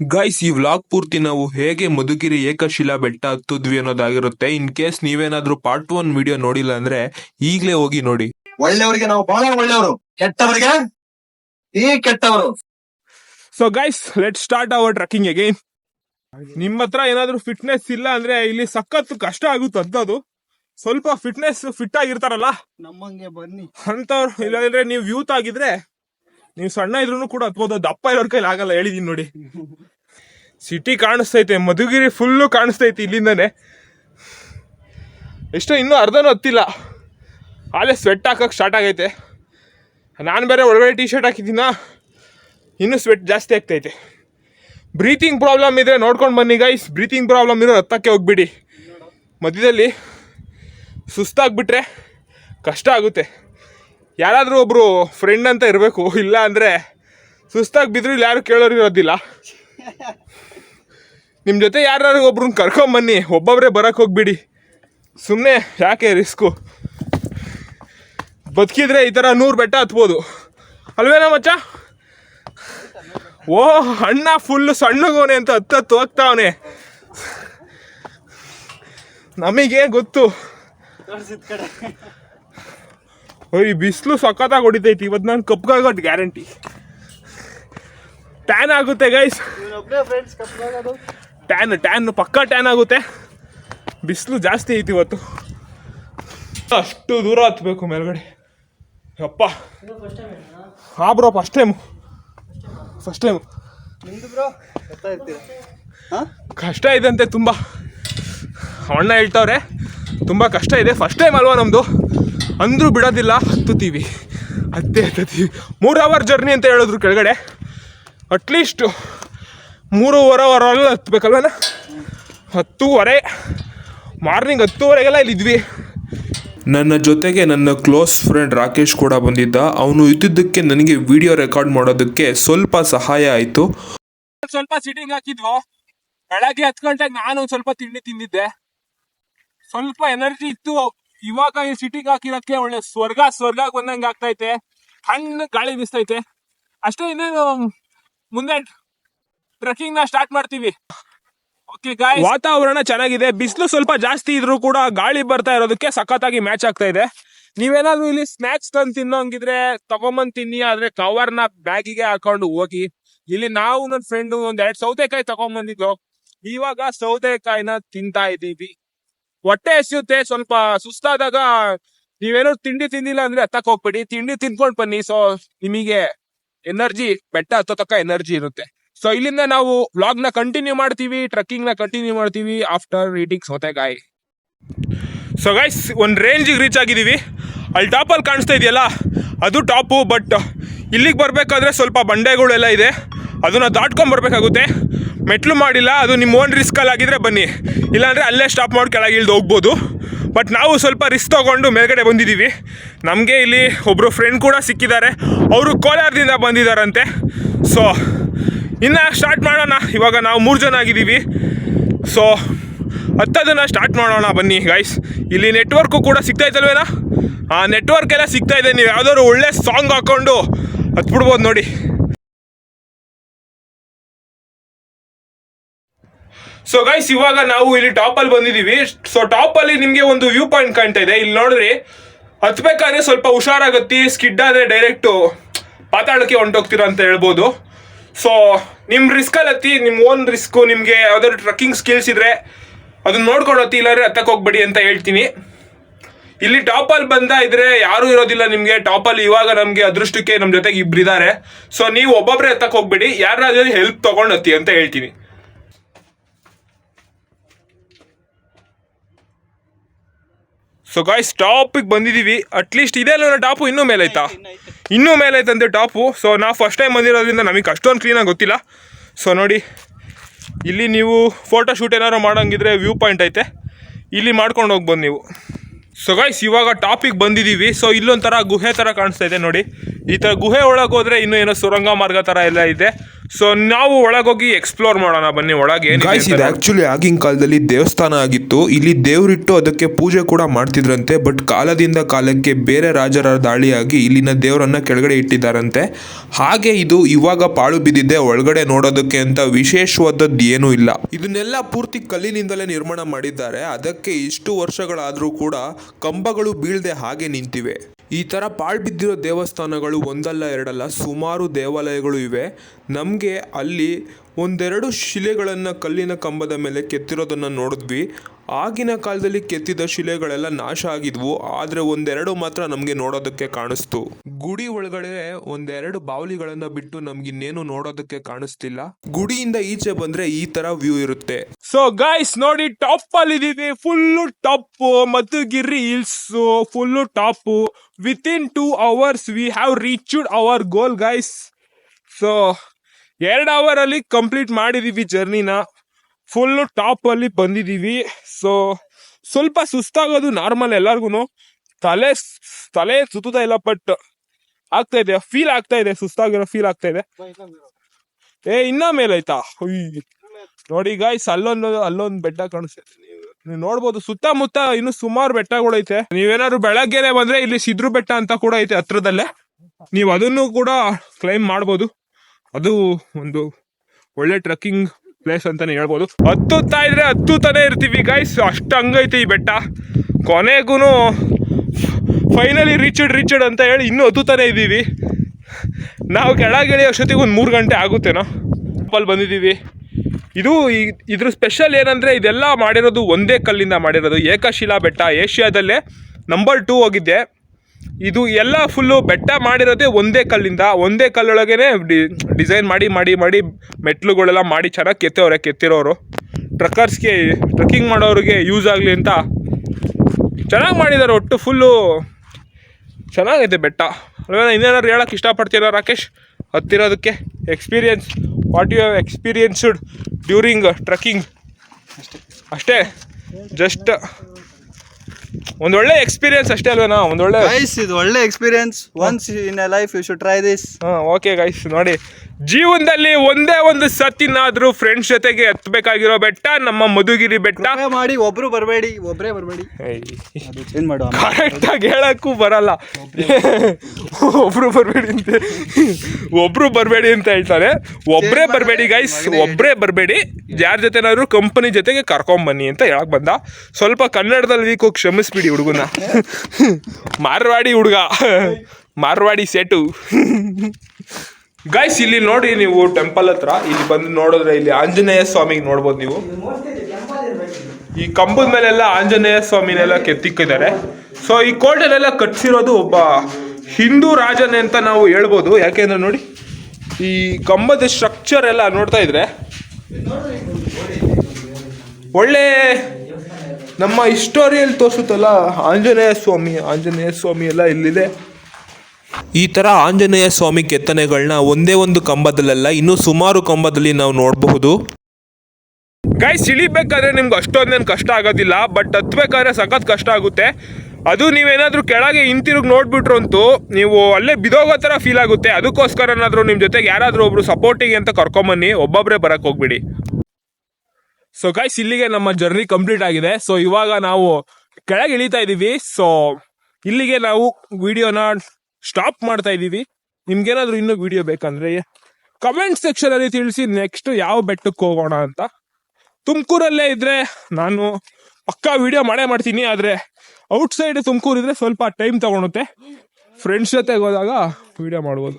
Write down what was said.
Guys ಈ vlog ಪೂರ್ತಿ ನಾವು ಹೇಗೆ ಮಧುಗಿರಿ ಏಕಶಿಲಾ ಬೆಟ್ಟ ಹತ್ತಿದ್ವಿ ಅನ್ನೋದಾಗಿರುತ್ತೆ. ಇನ್ ಕೇಸ್ ನೀವೇನಾದ್ರೂ ಪಾರ್ಟ್ ಒನ್ ವಿಡಿಯೋ ನೋಡಿಲ್ಲ ಅಂದ್ರೆ ಈಗ್ಲೇ ಹೋಗಿ ನೋಡಿ. ಒಳ್ಳೆಯವರಿಗೆ ನಾವು ಬಹಳ ಒಳ್ಳೆಯವರು. ಕೆಟ್ಟವರಿಗೆ? ಈ ಕೆಟ್ಟವರು. So guys let start our trekking again ನಿಮ್ಮ ಹತ್ರ ಏನಾದ್ರೂ ಫಿಟ್ನೆಸ್ ಇಲ್ಲ ಅಂದ್ರೆ ಇಲ್ಲಿ ಸಖತ್ ಕಷ್ಟ ಆಗುತ್ತೆ ಅಂತದು ಸ್ವಲ್ಪ ಫಿಟ್ನೆಸ್ ಫಿಟ್ ಆಗಿರ್ತಾರಲ್ಲ? ನಮ್ಮಂಗೆ ಬನ್ನಿ. ಅಂತವ್ರು ಇಲ್ಲಾಂದ್ರೆ ನೀವು ಯೂತ್ ಆಗಿದ್ರೆ ನೀವು ಸಣ್ಣ ಇದ್ರು ಕೂಡ ಹತ್ಬೋದು. ದಪ್ಪ ಇರೋರ್ ಕೈಲಿ ಆಗಲ್ಲ ಹೇಳಿದೀನಿ ನೋಡಿ. ಸಿಟಿ ಕಾಣಿಸ್ತೈತೆ, ಮಧುಗಿರಿ ಫುಲ್ಲು ಕಾಣಿಸ್ತೈತೆ ಇಲ್ಲಿಂದನೇ. ಎಷ್ಟೋ ಇನ್ನೂ ಅರ್ಧನೂ ಹತ್ತಿಲ್ಲ. ಆಲೇ ಸ್ವೆಟ್ ಹಾಕೋಕೆ ಸ್ಟಾರ್ಟ್ ಆಗೈತೆ. ನಾನು ಬೇರೆ ಒಳಗಡೆ ಟಿ ಶರ್ಟ್ ಹಾಕಿದ್ದೀನ? ಇನ್ನೂ ಸ್ವೆಟ್ ಜಾಸ್ತಿ ಆಗ್ತೈತೆ. ಬ್ರೀತಿಂಗ್ ಪ್ರಾಬ್ಲಮ್ ಇದ್ರೆ ನೋಡ್ಕೊಂಡು ಬನ್ನಿ ಗೈಸ್ ಬ್ರೀತಿಂಗ್ ಪ್ರಾಬ್ಲಮ್ ಇರೋ ಹತ್ತಕ್ಕೆ ಹೋಗ್ಬಿಡಿ. ಮಧ್ಯದಲ್ಲಿ ಸುಸ್ತಾಗ್ಬಿಟ್ರೆ ಕಷ್ಟ ಆಗುತ್ತೆ. ಯಾರಾದರೂ ಒಬ್ಬರು ಫ್ರೆಂಡ್ ಅಂತ ಇರಬೇಕು, ಇಲ್ಲ ಅಂದರೆ ಸುಸ್ತಾಗಿ ಬಿದ್ದರೂ ಇಲ್ಲಿ ಯಾರು ಕೇಳೋರು ಇರೋದಿಲ್ಲ. ನಿಮ್ಮ ಜೊತೆ ಯಾರು ಒಬ್ರನ್ನ ಕರ್ಕೊಂಬನ್ನಿ ಒಬ್ಬೊಬ್ಬರೇ ಬರಕ್ಕೆ ಹೋಗ್ಬಿಡಿ. ಸುಮ್ಮನೆ ಯಾಕೆ ರಿಸ್ಕು? ಬದುಕಿದ್ರೆ ಈ ಥರ ನೂರು ಬೆಟ್ಟ ಹತ್ಬೋದು. ಅಲ್ವೇನಾ ಮಚ್ಚ? ಓ ಅಣ್ಣ ಫುಲ್ ಸಣ್ಣಗೋನೆ ಅಂತ ಹತ್ತತ್ತು ಹೋಗ್ತಾವನೆ ನಮಗೆ ಗೊತ್ತು. ಓಯ್ ಬಿಸಿಲು ಸಖತ್ತಾಗಿ ಹೊಡಿತೈತಿ ಇವತ್ತು ನಾನು ಕಪ್ಗಾಗೋಟ್ ಗ್ಯಾರಂಟಿ ಟ್ಯಾನ್ ಆಗುತ್ತೆ ಗೈಸ್ ಟ್ಯಾನ್ ಟ್ಯಾನ್ ಪಕ್ಕ ಟ್ಯಾನ್ ಆಗುತ್ತೆ. ಬಿಸಿಲು ಜಾಸ್ತಿ ಐತಿ ಇವತ್ತು. ಅಷ್ಟು ದೂರ ಹತ್ಬೇಕು ಮೇಲ್ಗಡೆ. ಅಪ್ಪ ಹಾ bro first time first time ಕಷ್ಟ ಇದೆ ಅಂತೆ ತುಂಬ. ಅಣ್ಣ ಹೇಳ್ತವ್ರೆ ತುಂಬ ಕಷ್ಟ ಇದೆ. ಫಸ್ಟ್ ಟೈಮ್ ಅಲ್ವಾ ನಮ್ಮದು ಅಂದರೂ ಬಿಡೋದಿಲ್ಲ ಹತ್ತುತ್ತೀವಿ. ಹತ್ತೇ ಹತ್ತುತ್ತೀವಿ. ಮೂರು ಅವರ್ ಜರ್ನಿ ಅಂತ ಹೇಳಿದ್ರು ಕೆಳಗಡೆ. ಅಟ್ಲೀಸ್ಟ್ ಮೂರುವರೆ ಅವರಲ್ಲಿ ಹತ್ಬೇಕಲ್ವನ? ಹತ್ತೂವರೆ. ಮಾರ್ನಿಂಗ್ ಹತ್ತುವರೆಗೆಲ್ಲ ಇಲ್ಲಿದ್ವಿ. ನನ್ನ ಜೊತೆಗೆ ನನ್ನ ಕ್ಲೋಸ್ ಫ್ರೆಂಡ್ ರಾಕೇಶ್ ಕೂಡ ಬಂದಿದ್ದ. ಅವನು ಇದ್ದಿದ್ದಕ್ಕೆ ನನಗೆ ವಿಡಿಯೋ ರೆಕಾರ್ಡ್ ಮಾಡೋದಕ್ಕೆ ಸ್ವಲ್ಪ ಸಹಾಯ ಆಯಿತು. ಸ್ವಲ್ಪ ಸಿಟಿಂಗ್ ಹಾಕಿದ್ವು? ಬೆಳಗ್ಗೆ ಹತ್ತು ಗಂಟೆಗೆ ನಾನು ಒಂದ್ ಸ್ವಲ್ಪ ತಿಂಡಿ ತಿಂದಿದ್ದೆ. ಸ್ವಲ್ಪ ಎನರ್ಜಿ ಇತ್ತು. ಇವಾಗ ಈ ಸಿಟಿಂಗ್ ಹಾಕಿರೋಕ್ಕೆ ಒಳ್ಳೆ ಸ್ವರ್ಗ ಸ್ವರ್ಗ ಬಂದಂಗೆ ಆಗ್ತೈತೆ. ಹಣ್ಣು ಗಾಳಿ ಬೀಸ್ತೈತೆ. ಅಷ್ಟೇ ಇನ್ನೇನು ಮುಂದೆ ಟ್ರೆಕ್ಕಿಂಗ್ನ ಸ್ಟಾರ್ಟ್ ಮಾಡ್ತೀವಿ. ವಾತಾವರಣ ಚೆನ್ನಾಗಿದೆ. ಬಿಸಿಲು ಸ್ವಲ್ಪ ಜಾಸ್ತಿ ಇದ್ರೂ ಕೂಡ ಗಾಳಿ ಬರ್ತಾ ಇರೋದಕ್ಕೆ ಸಖತ್ತಾಗಿ ಮ್ಯಾಚ್ ಆಗ್ತಾ ಇದೆ. ನೀವೇನಾದ್ರೂ ಇಲ್ಲಿ ಸ್ನಾಕ್ಸ್ ತಂದು ತಿನ್ನೋಂಗಿದ್ರೆ ತಗೊಂಬಂದ್ ತಿನ್ನಿ, ಆದ್ರೆ ಕವರ್ನ ಬ್ಯಾಗಿಗೆ ಹಾಕೊಂಡು ಹೋಗಿ. ಇಲ್ಲಿ ನಾವು ನನ್ನ ಫ್ರೆಂಡು ಒಂದ್ ಎರಡ್ ಸೌತೆಕಾಯಿ ತಗೊಂಬಂದಿದ್ವು. ಇವಾಗ ಸೌತೆಕಾಯಿನ ತಿಂತಾ ಇದ್ದೀವಿ. ಹೊಟ್ಟೆ ಎಸೆಯುತ್ತೆ ಸ್ವಲ್ಪ ಸುಸ್ತಾದಾಗ ನೀವೇನೋ ತಿಂಡಿ ತಿಂದಿಲ್ಲ ಅಂದ್ರೆ ಹತ್ತಕ್ಕೆ ಹೋಗ್ಬೇಡಿ. ತಿಂಡಿ ತಿನ್ಕೊಂಡ್ ಬನ್ನಿ. ಸೊ ನಿಮಗೆ ಎನರ್ಜಿ ಬೆಟ್ಟ ಹತ್ತೋ ತಕ್ಕ ಎನರ್ಜಿ ಇರುತ್ತೆ. ಸೊ ಇಲ್ಲಿಂದ ನಾವು ವ್ಲಾಗ್ನ ಕಂಟಿನ್ಯೂ ಮಾಡ್ತೀವಿ ಟ್ರಕ್ಕಿಂಗ್ನ ಕಂಟಿನ್ಯೂ ಮಾಡ್ತೀವಿ ಆಫ್ಟರ್ ರೀಟಿಂಗ್ ಸೌತೆಕಾಯಿ ಸೊ ಗೈಸ್ ಒಂದು ರೇಂಜಿಗೆ ರೀಚ್ ಆಗಿದ್ದೀವಿ. ಅಲ್ಲಿ ಟಾಪಲ್ಲಿ ಕಾಣಿಸ್ತಾ ಇದೆಯಲ್ಲ, ಅದು ಟಾಪು ಬಟ್ ಇಲ್ಲಿಗೆ ಬರಬೇಕಾದ್ರೆ ಸ್ವಲ್ಪ ಬಂಡೆಗಳೆಲ್ಲ ಇದೆ. ಅದನ್ನು ದಾಟ್ಕೊಂಡ್ ಬರ್ಬೇಕಾಗುತ್ತೆ. ಮೆಟ್ಲು ಮಾಡಿಲ್ಲ, ಅದು ನಿಮ್ಮ ಓನ್ ರಿಸ್ಕಲ್ಲಿ ಆಗಿದ್ರೆ ಬನ್ನಿ. ಇಲ್ಲಾಂದರೆ ಅಲ್ಲೇ ಸ್ಟಾಪ್ ಮಾಡಿ ಕೆಳಗೆ ಇಳ್ದು ಹೋಗ್ಬೋದು. ಬಟ್ ನಾವು ಸ್ವಲ್ಪ ರಿಸ್ಕ್ ತೊಗೊಂಡು ಮೇಲ್ಗಡೆ ಬಂದಿದ್ದೀವಿ. ನಮಗೆ ಇಲ್ಲಿ ಒಬ್ಬರು ಫ್ರೆಂಡ್ ಕೂಡ ಸಿಕ್ಕಿದ್ದಾರೆ. ಅವರು ಕೋಲಾರದಿಂದ ಬಂದಿದ್ದಾರಂತೆ. ಸೊ ಇನ್ನು ಸ್ಟಾರ್ಟ್ ಮಾಡೋಣ. ಇವಾಗ ನಾವು ಮೂರು ಜನ ಆಗಿದ್ದೀವಿ. ಸೊ ಹತ್ತದನ್ನು ಸ್ಟಾರ್ಟ್ ಮಾಡೋಣ ಬನ್ನಿ ಗೈಸ್ ಇಲ್ಲಿ ನೆಟ್ವರ್ಕು ಕೂಡ ಸಿಗ್ತಾ ಇತ್ತಲ್ವೇನಾ? ಆ ನೆಟ್ವರ್ಕ್ ಎಲ್ಲ ಸಿಗ್ತಾ ಇದೆ. ನೀವು ಯಾವುದಾದ್ರು ಒಳ್ಳೆ ಸಾಂಗ್ ಹಾಕ್ಕೊಂಡು ಹತ್ಬಿಡ್ಬೋದು ನೋಡಿ. ಸೊ ಗೈಸ್ ಇವಾಗ ನಾವು ಇಲ್ಲಿ ಟಾಪ್ ಅಲ್ಲಿ ಬಂದಿದೀವಿ ಸೊ ಅಲ್ಲಿ ನಿಮಗೆ ಒಂದು ವ್ಯೂ ಪಾಯಿಂಟ್ ಕಾಣ್ತಾ ಇದೆ. ಇಲ್ಲಿ ನೋಡ್ರಿ ಹತ್ಬೇಕಾದ್ರೆ ಸ್ವಲ್ಪ ಹುಷಾರಾಗತ್ತಿ ಸ್ಕಿಡ್ ಆದ್ರೆ ಡೈರೆಕ್ಟ್ ಪಾತಾಳಕ್ಕೆ ಹೊಂಟೋಗ್ತೀರಾ ಅಂತ ಹೇಳ್ಬೋದು. ಸೊ ನಿಮ್ಮ ರಿಸ್ಕಲ್ಲಿ ಹತ್ತಿ ನಿಮ್ಮ ಓನ್ ರಿಸ್ಕು ನಿಮಗೆ ಯಾವ್ದಾದ್ರು ಟ್ರಕ್ಕಿಂಗ್ ಸ್ಕಿಲ್ಸ್ ಇದ್ರೆ ಅದನ್ನ ನೋಡ್ಕೊಂಡು ಇಲ್ಲಾಂದ್ರೆ ಹತ್ತಕ್ಕೆ ಹೋಗ್ಬೇಡಿ ಅಂತ ಹೇಳ್ತೀನಿ. ಇಲ್ಲಿ ಟಾಪಲ್ಲಿ ಬಂದ ಇದ್ರೆ ಯಾರು ಇರೋದಿಲ್ಲ ನಿಮಗೆ. ಟಾಪಲ್ಲಿ ಇವಾಗ ನಮಗೆ ಅದೃಷ್ಟಕ್ಕೆ ನಮ್ಮ ಜೊತೆಗೆ ಇಬ್ಬರಿದ್ದಾರೆ ಸೊ ನೀವು ಒಬ್ಬೊಬ್ಬರೇ ಹತ್ತಕ್ಕೆ ಹೋಗ್ಬೇಡಿ. ಯಾರಾದ್ರೂ ಹೆಲ್ಪ್ ತಗೊಂಡತ್ತಿ ಅಂತ ಹೇಳ್ತೀನಿ. ಸೊ ಗಾಯ್ಸ್ ಟಾಪಿಗೆ ಬಂದಿದ್ದೀವಿ ಅಟ್ಲೀಸ್ಟ್ ಇದೆಲ್ಲ ಟಾಪು ಇನ್ನೂ ಮೇಲೆ ಐತಾ ಇನ್ನೂ ಮೇಲೆ ಐತಂತೆ ಟಾಪು ಸೊ ನಾವು ಫಸ್ಟ್ ಟೈಮ್ ಬಂದಿರೋದ್ರಿಂದ ನಮಗೆ ಅಷ್ಟೊಂದು ಕ್ಲೀನಾಗಿ ಗೊತ್ತಿಲ್ಲ. ಸೊ ನೋಡಿ ಇಲ್ಲಿ ನೀವು ಫೋಟೋ ಶೂಟ್ ಏನಾದ್ರು ಮಾಡೋಂಗಿದ್ರೆ ವ್ಯೂ ಪಾಯಿಂಟ್ ಐತೆ. ಇಲ್ಲಿ ಮಾಡ್ಕೊಂಡು ಹೋಗ್ಬೋದು ನೀವು. ಸೊ ಗಾಯ್ಸ್ ಇವಾಗ ಟಾಪಿಗೆ ಬಂದಿದ್ದೀವಿ ಸೊ ಇಲ್ಲೊಂಥರ ಗುಹೆ ಥರ ಕಾಣಿಸ್ತಾ ಇದೆ ನೋಡಿ. ಈ ಥರ ಗುಹೆ ಒಳಗೆ ಹೋದರೆ ಇನ್ನೂ ಏನೋ ಸುರಂಗ ಮಾರ್ಗ ಥರ ಎಲ್ಲ ಇದೆ. ಸೊ ನಾವು ಒಳಗೋಗಿ ಎಕ್ಸ್ಪ್ಲೋರ್ ಮಾಡೋಣ. ಬನ್ನಿ ಒಳಗೆ ಗಾಯ್ಸ್ ಇದು ಆಕ್ಚುಲಿ ಆಗಿನ ಕಾಲದಲ್ಲಿ ದೇವಸ್ಥಾನ ಆಗಿತ್ತು. ಇಲ್ಲಿ ದೇವರಿಟ್ಟು ಅದಕ್ಕೆ ಪೂಜೆ ಕೂಡ ಮಾಡ್ತಿದ್ರಂತೆ. ಬಟ್ ಕಾಲದಿಂದ ಕಾಲಕ್ಕೆ ಬೇರೆ ರಾಜರ ದಾಳಿಯಾಗಿ ಇಲ್ಲಿನ ದೇವರನ್ನ ಕೆಳಗಡೆ ಇಟ್ಟಿದ್ದಾರಂತೆ. ಹಾಗೆ ಇದು ಇವಾಗ ಪಾಳು ಬಿದ್ದಿದೆ. ಒಳಗಡೆ ನೋಡೋದಕ್ಕೆ ಅಂತ ವಿಶೇಷವಾದದ್ದು ಏನೂ ಇಲ್ಲ. ಇದನ್ನೆಲ್ಲ ಪೂರ್ತಿ ಕಲ್ಲಿನಿಂದಲೇ ನಿರ್ಮಾಣ ಮಾಡಿದ್ದಾರೆ. ಅದಕ್ಕೆ ಇಷ್ಟು ವರ್ಷಗಳಾದರೂ ಕೂಡ ಕಂಬಗಳು ಬೀಳದೆ ಹಾಗೆ ನಿಂತಿವೆ. ಈ ಥರ ಪಾಳು ಬಿದ್ದಿರೋ ದೇವಸ್ಥಾನಗಳು ಒಂದಲ್ಲ ಎರಡಲ್ಲ, ಸುಮಾರು ದೇವಾಲಯಗಳು ಇವೆ. ನಮಗೆ ಅಲ್ಲಿ ಒಂದೆರಡು ಶಿಲೆಗಳನ್ನು ಕಲ್ಲಿನ ಕಂಬದ ಮೇಲೆ ಕೆತ್ತಿರೋದನ್ನು ನೋಡಿದ್ವಿ. ಆಗಿನ ಕಾಲದಲ್ಲಿ ಕೆತ್ತಿದ ಶಿಲೆಗಳೆಲ್ಲ ನಾಶ ಆಗಿದ್ವು, ಆದರೆ ಒಂದೆರಡು ಮಾತ್ರ ನಮಗೆ ನೋಡೋದಕ್ಕೆ ಕಾಣಿಸ್ತು. ಗುಡಿ ಒಳಗಡೆ ಒಂದೆರಡು ಬಾವಲಿಗಳನ್ನ ಬಿಟ್ಟು ನಮ್ಗಿನ್ನೇನು ನೋಡೋದಕ್ಕೆ ಕಾಣಿಸ್ತಿಲ್ಲ. ಗುಡಿಯಿಂದ ಈಚೆ ಬಂದ್ರೆ ಈ ತರ ವ್ಯೂ ಇರುತ್ತೆ. ಸೊ ಗೈಸ್ ನೋಡಿ ಟಾಪ್ ಅಲ್ಲಿ ಇದೀವಿ ಫುಲ್ಲು ಟಾಪ್ ಮತ್ತು Giri hills full top with in two hours we have reached our goal guys so ಎರಡು ಅವರ್ ಅಲ್ಲಿ ಕಂಪ್ಲೀಟ್ ಮಾಡಿದೀವಿ ಜರ್ನಿನ ಫುಲ್ಲು ಟಾಪ್ ಅಲ್ಲಿ ಬಂದಿದೀವಿ. ಸೊ ಸ್ವಲ್ಪ ಸುಸ್ತಾಗೋದು ನಾರ್ಮಲ್ ಎಲ್ಲರಿಗೂ ತಲೆ ತಲೆ ಸುತ್ತುತ್ತಾ ಇಲ್ಲ ಬಟ್ ಆಗ್ತಾ ಇದೆ. ಫೀಲ್ ಆಗ್ತಾ ಇದೆ, ಸುಸ್ತಾಗಿರೋ ಫೀಲ್ ಆಗ್ತಾ ಇದೆ. ಏ, ಇನ್ನ ಮೇಲೆ ಆಯ್ತಾ ನೋಡಿ ಗಾಯ್ಸ್ ಅಲ್ಲೊಂದು ಅಲ್ಲೊಂದು ಬೆಟ್ಟ ಕಾಣಿಸ್ತೈತೆ ನೀವು ನೋಡ್ಬೋದು, ಸುತ್ತಮುತ್ತ ಇನ್ನು ಸುಮಾರು ಬೆಟ್ಟಗಳೈತೆ ನೀವೇನಾದ್ರು ಬೆಳಗ್ಗೆನೆ ಬಂದ್ರೆ ಇಲ್ಲಿ ಸಿದ್ರು ಬೆಟ್ಟ ಅಂತ ಕೂಡ ಐತೆ ಹತ್ರದಲ್ಲೇ. ನೀವು ಅದನ್ನು ಕೂಡ ಕ್ಲೈಮ್ ಮಾಡ್ಬೋದು. ಅದು ಒಂದು ಒಳ್ಳೆ ಟ್ರೆಕ್ಕಿಂಗ್ ಪ್ಲೇಸ್ ಅಂತಾನೆ ಹೇಳ್ಬೋದು. ಹತ್ತುತ್ತಾ ಇದ್ರೆ ಹತ್ತುತ್ತಾನೆ ಇರ್ತೀವಿ ಗೈಸ್ ಅಷ್ಟು ಹಂಗೈತೆ ಈ ಬೆಟ್ಟ. ಕೊನೆಗೂ ಫೈನಲಿ ರೀಚಡ್ ರೀಚಡ್ ಅಂತ ಹೇಳಿ ಇನ್ನೂ ಹತ್ತುತ್ತಾನೆ ಇದ್ದೀವಿ. ನಾವು ಕೆಳಗಿಳಿ ಅಷ್ಟೊತ್ತಿಗೆ ಒಂದು ಮೂರು ಗಂಟೆ ಆಗುತ್ತೇನೋ. ಅಲ್ಲಿ ಬಂದಿದ್ದೀವಿ. ಇದು ಇದ್ರ ಸ್ಪೆಷಲ್ ಏನಂದರೆ ಇದೆಲ್ಲ ಮಾಡಿರೋದು ಒಂದೇ ಕಲ್ಲಿಂದ ಮಾಡಿರೋದು ಏಕಶಿಲಾ ಬೆಟ್ಟ. ಏಷ್ಯಾದಲ್ಲೇ ನಂಬರ್ ಟೂ ಹೋಗಿದ್ದೆ. ಇದು ಎಲ್ಲ ಫುಲ್ಲು ಬೆಟ್ಟ ಮಾಡಿರೋದೇ ಒಂದೇ ಕಲ್ಲಿಂದ, ಒಂದೇ ಕಲ್ಲೊಳಗೇನೆ ಡಿಸೈನ್ ಮಾಡಿ ಮಾಡಿ ಮಾಡಿ ಮೆಟ್ಲುಗಳೆಲ್ಲ ಮಾಡಿ ಚೆನ್ನಾಗಿ ಕೆತ್ತವ್ರೆ, ಕೆತ್ತಿರೋರು. ಟ್ರಕ್ಕರ್ಸ್ಗೆ ಟ್ರಕ್ಕಿಂಗ್ ಮಾಡೋರಿಗೆ ಯೂಸ್ ಆಗಲಿ ಅಂತ ಚೆನ್ನಾಗಿ ಮಾಡಿದ್ದಾರೆ ಒಟ್ಟು ಫುಲ್ಲು ಚೆನ್ನಾಗೈತೆ ಬೆಟ್ಟ. ಅಲ್ವೇನ ಇನ್ನೇನಾದ್ರು ಹೇಳೋಕ್ಕೆ ಇಷ್ಟಪಡ್ತೀರಾ Rakesh? ಹತ್ತಿರೋದಕ್ಕೆ experience what you have experienced during trekking ಅಷ್ಟೇ. ಜಸ್ಟ್ ಒಂದೊಳ್ಳೆ ಎಕ್ಸ್ಪೀರಿಯನ್ಸ್ ಅಷ್ಟೇ ಅಲ್ವೇನಾ? ಒಂದೊಳ್ಳೆ ಗೈಸ್ ಇದು ಒಳ್ಳೆ experience once in a life you should try this ಹಾಂ ಓಕೆ ಗೈಸ್ ನೋಡಿ. ಜೀವನದಲ್ಲಿ ಒಂದೇ ಒಂದು ಸತ್ತಿನಾದ್ರೂ ಫ್ರೆಂಡ್ಸ್ ಜೊತೆಗೆ ಹತ್ಬೇಕಾಗಿರೋ ಬೆಟ್ಟ ನಮ್ಮ ಮಧುಗಿರಿ ಬೆಟ್ಟ. ಮಾಡಿ ಒಬ್ರು ಬರಬೇಡಿ ಒಬ್ರೇ ಬರಬೇಡಿ. ಮಾಡುವ ಕರೆಕ್ಟಾಗಿ ಹೇಳಕ್ಕೂ ಬರಲ್ಲ. ಒಬ್ರು ಬರಬೇಡಿ ಅಂತ. ಒಬ್ರು ಬರಬೇಡಿ ಅಂತ ಹೇಳ್ತಾರೆ. ಒಬ್ರೇ ಬರಬೇಡಿ ಗೈಸ್ ಒಬ್ರೇ ಬರಬೇಡಿ. ಯಾರ ಜೊತೆನಾದ್ರು ಕಂಪನಿ ಜೊತೆಗೆ ಕರ್ಕೊಂಬನ್ನಿ ಅಂತ ಹೇಳಕ್ ಬಂದ. ಸ್ವಲ್ಪ ಕನ್ನಡದಲ್ಲಿ ವೀಕು ಕ್ಷಮಿಸ್ಬಿಡಿ ಹುಡುಗನ. ಮಾರ್ವಾಡಿ ಹುಡುಗ. ಮಾರ್ವಾಡಿ ಸೆಟು. ಗೈಸ್ ಇಲ್ಲಿ ನೋಡಿ ನೀವು ಟೆಂಪಲ್ ಹತ್ರ ಇಲ್ಲಿ ಬಂದು ನೋಡಿದ್ರೆ ಇಲ್ಲಿ ಆಂಜನೇಯ ಸ್ವಾಮಿಗೆ ನೋಡ್ಬೋದು ನೀವು. ಈ ಕಂಬದ ಮೇಲೆಲ್ಲ ಆಂಜನೇಯ ಸ್ವಾಮಿನೆಲ್ಲ ಕೆತ್ತಿಕ್ಕಿದ್ದಾರೆ. ಸೊ ಈ ಕೋಟೆಲೆಲ್ಲ ಕಟ್ಸಿರೋದು ಒಬ್ಬ ಹಿಂದೂ ರಾಜನೇ ಅಂತ ನಾವು ಹೇಳ್ಬೋದು. ಯಾಕೆಂದ್ರೆ ನೋಡಿ ಈ ಕಂಬದ ಸ್ಟ್ರಕ್ಚರ್ ಎಲ್ಲ ನೋಡ್ತಾ ಇದ್ರೆ ಒಳ್ಳೆ ನಮ್ಮ ಹಿಸ್ಟೋರಿಯಲ್ಲಿ ತೋರಿಸುತ್ತಲ್ಲ ಆಂಜನೇಯ ಸ್ವಾಮಿ ಆಂಜನೇಯ ಸ್ವಾಮಿ ಎಲ್ಲ ಇಲ್ಲಿದೆ. ಈ ಥರ ಆಂಜನೇಯ ಸ್ವಾಮಿ ಕೆತ್ತನೆಗಳನ್ನ ಒಂದೇ ಒಂದು ಕಂಬದಲ್ಲೆಲ್ಲ ಇನ್ನೂ ಸುಮಾರು ಕಂಬದಲ್ಲಿ ನಾವು ನೋಡಬಹುದು. ಗೈಸ್ ಸಿಳಿಬೇಕಾದ್ರೆ ನಿಮ್ಗೆ ಅಷ್ಟೊಂದೇನು ಕಷ್ಟ ಆಗೋದಿಲ್ಲ ಬಟ್ ಹತ್ಬೇಕಾದ್ರೆ ಸಖತ್ ಕಷ್ಟ ಆಗುತ್ತೆ. ಅದು ನೀವೇನಾದರೂ ಕೆಳಗೆ ಹಿಂತಿರುಗಿ ನೋಡ್ಬಿಟ್ರು ಅಂತೂ ನೀವು ಅಲ್ಲೇ ಬಿದೋಗೋ ಥರ ಫೀಲ್ ಆಗುತ್ತೆ. ಅದಕ್ಕೋಸ್ಕರನಾದ್ರೂ ನಿಮ್ಮ ಜೊತೆಗೆ ಯಾರಾದರೂ ಒಬ್ರು ಸಪೋರ್ಟಿಗೆ ಅಂತ ಕರ್ಕೊಂಬನ್ನಿ ಒಬ್ಬೊಬ್ಬರೇ ಬರಕ್ಕೆ ಹೋಗ್ಬಿಡಿ. ಸೊ ಗೈಸ್ ಇಲ್ಲಿಗೆ ನಮ್ಮ ಜರ್ನಿ ಕಂಪ್ಲೀಟ್ ಆಗಿದೆ. ಸೊ ಇವಾಗ ನಾವು ಕೆಳಗೆ ಇಳಿತಾ ಇದ್ದೀವಿ ಸೊ ಇಲ್ಲಿಗೆ ನಾವು ವಿಡಿಯೋನ ಸ್ಟಾಪ್ ಮಾಡ್ತಾ ಇದ್ದೀವಿ. ನಿಮ್ಗೇನಾದ್ರೂ ಇನ್ನೂ ವಿಡಿಯೋ ಬೇಕಂದ್ರೆ ಕಮೆಂಟ್ ಸೆಕ್ಷನ್ ಅಲ್ಲಿ ತಿಳಿಸಿ ನೆಕ್ಸ್ಟ್ ಯಾವ ಬೆಟ್ಟಕ್ಕೆ ಹೋಗೋಣ ಅಂತ. ತುಮಕೂರಲ್ಲೇ ಇದ್ರೆ ನಾನು ಪಕ್ಕಾ ವಿಡಿಯೋ ಮಾಡೇ ಮಾಡ್ತೀನಿ, ಆದ್ರೆ ಔಟ್ಸೈಡ್ ತುಮಕೂರು ಇದ್ರೆ ಸ್ವಲ್ಪ ಟೈಮ್ ತಗೊಳುತ್ತೆ. ಫ್ರೆಂಡ್ಸ್ ಜೊತೆಗೆ ಹೋದಾಗ ವಿಡಿಯೋ ಮಾಡ್ಬೋದು.